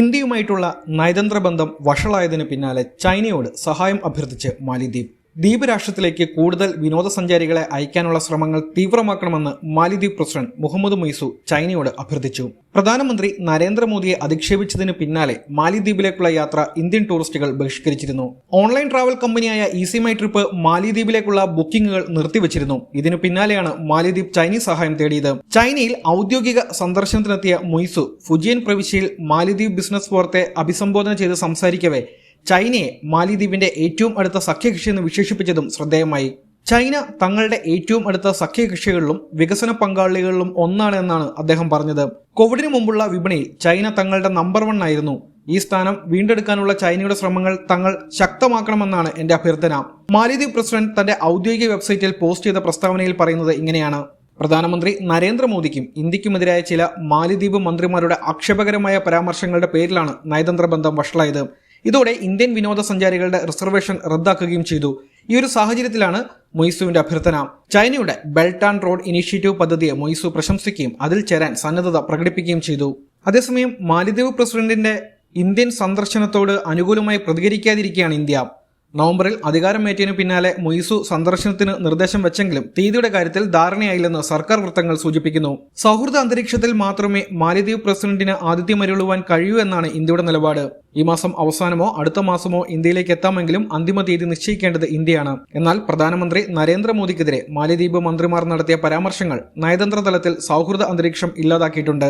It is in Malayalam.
ഇന്ത്യയുമായിട്ടുള്ള നയതന്ത്ര ബന്ധം വഷളായതിനു പിന്നാലെ ചൈനയോട് സഹായം അഭ്യർത്ഥിച്ച് മാലിദ്വീപ്. ദ്വീപ് രാഷ്ട്രത്തിലേക്ക് കൂടുതൽ വിനോദസഞ്ചാരികളെ അയക്കാനുള്ള ശ്രമങ്ങൾ തീവ്രമാക്കണമെന്ന് മാലിദ്വീപ് പ്രസിഡന്റ് മുഹമ്മദ് മൊയ്സു ചൈനയോട് അഭ്യർത്ഥിച്ചു. പ്രധാനമന്ത്രി നരേന്ദ്രമോദിയെ അധിക്ഷേപിച്ചതിന് പിന്നാലെ മാലിദ്വീപിലേക്കുള്ള യാത്ര ഇന്ത്യൻ ടൂറിസ്റ്റുകൾ ബഹിഷ്കരിച്ചിരുന്നു. ഓൺലൈൻ ട്രാവൽ കമ്പനിയായ ഈസി മൈ ട്രിപ്പ് മാലിദ്വീപിലേക്കുള്ള ബുക്കിംഗുകൾ നിർത്തിവച്ചിരുന്നു. ഇതിനു പിന്നാലെയാണ് മാലിദ്വീപ് ചൈനീസ് സഹായം തേടിയത്. ചൈനയിൽ ഔദ്യോഗിക സന്ദർശനത്തിനെത്തിയ മൊയ്സു ഫുജിയൻ പ്രവിശ്യയിൽ മാലിദ്വീപ് ബിസിനസ് ഫോറത്തെ അഭിസംബോധന ചെയ്ത് സംസാരിക്കവേ ചൈനയെ മാലിദ്വീപിന്റെ ഏറ്റവും അടുത്ത സഖ്യകക്ഷി എന്ന് വിശേഷിപ്പിച്ചതും ശ്രദ്ധേയമായി. ചൈന തങ്ങളുടെ ഏറ്റവും അടുത്ത സഖ്യകക്ഷികളിലും വികസന പങ്കാളികളിലും ഒന്നാണ് എന്നാണ് അദ്ദേഹം പറഞ്ഞത്. കോവിഡിന് മുമ്പുള്ള വിപണിയിൽ ചൈന തങ്ങളുടെ നമ്പർ വൺ ആയിരുന്നു. ഈ സ്ഥാനം വീണ്ടെടുക്കാനുള്ള ചൈനയുടെ ശ്രമങ്ങൾ തങ്ങൾ ശക്തമാക്കണമെന്നാണ് എന്റെ അഭ്യർത്ഥന. മാലിദ്വീപ് പ്രസിഡന്റ് തന്റെ ഔദ്യോഗിക വെബ്സൈറ്റിൽ പോസ്റ്റ് ചെയ്ത പ്രസ്താവനയിൽ പറയുന്നത് ഇങ്ങനെയാണ്. പ്രധാനമന്ത്രി നരേന്ദ്രമോദിക്കും ഇന്ത്യക്കുമെതിരായ ചില മാലിദ്വീപ് മന്ത്രിമാരുടെ ആക്ഷേപകരമായ പരാമർശങ്ങളുടെ പേരിലാണ് നയതന്ത്ര ബന്ധം വഷളായത്. ഇതോടെ ഇന്ത്യൻ വിനോദസഞ്ചാരികളുടെ റിസർവേഷൻ റദ്ദാക്കുകയും ചെയ്തു. ഈ ഒരു സാഹചര്യത്തിലാണ് മൊയ്സുവിന്റെ അഭ്യർത്ഥന. ചൈനയുടെ ബെൽറ്റ് ആൻഡ് റോഡ് ഇനീഷ്യേറ്റീവ് പദ്ധതിയെ മൊയ്സു പ്രശംസിക്കുകയും അതിൽ ചേരാൻ സന്നദ്ധത പ്രകടിപ്പിക്കുകയും ചെയ്തു. അതേസമയം മാലിദ്വീപ് പ്രസിഡന്റിന്റെ ഇന്ത്യൻ സന്ദർശനത്തോട് അനുകൂലമായി പ്രതികരിക്കാതിരിക്കുകയാണ് ഇന്ത്യ. നവംബറിൽ അധികാരമേറ്റതിനു പിന്നാലെ മൊയ്സു സന്ദർശനത്തിന് നിർദ്ദേശം വെച്ചെങ്കിലും തീയതിയുടെ കാര്യത്തിൽ ധാരണയായില്ലെന്ന് സർക്കാർ വൃത്തങ്ങൾ സൂചിപ്പിക്കുന്നു. സൗഹൃദ അന്തരീക്ഷത്തിൽ മാത്രമേ മാലിദ്വീപ് പ്രസിഡന്റിന് ആതിഥ്യമരുളുവാൻ കഴിയൂ എന്നാണ് ഇന്ത്യയുടെ നിലപാട്. ഈ മാസം അവസാനമോ അടുത്ത മാസമോ ഇന്ത്യയിലേക്ക് എത്താമെങ്കിലും അന്തിമ തീയതി നിശ്ചയിക്കേണ്ടത് ഇന്ത്യയാണ്. എന്നാൽ പ്രധാനമന്ത്രി നരേന്ദ്രമോദിക്കെതിരെ മാലിദ്വീപ് മന്ത്രിമാർ നടത്തിയ പരാമർശങ്ങൾ നയതന്ത്ര തലത്തിൽ സൗഹൃദ അന്തരീക്ഷം ഇല്ലാതാക്കിയിട്ടുണ്ട്.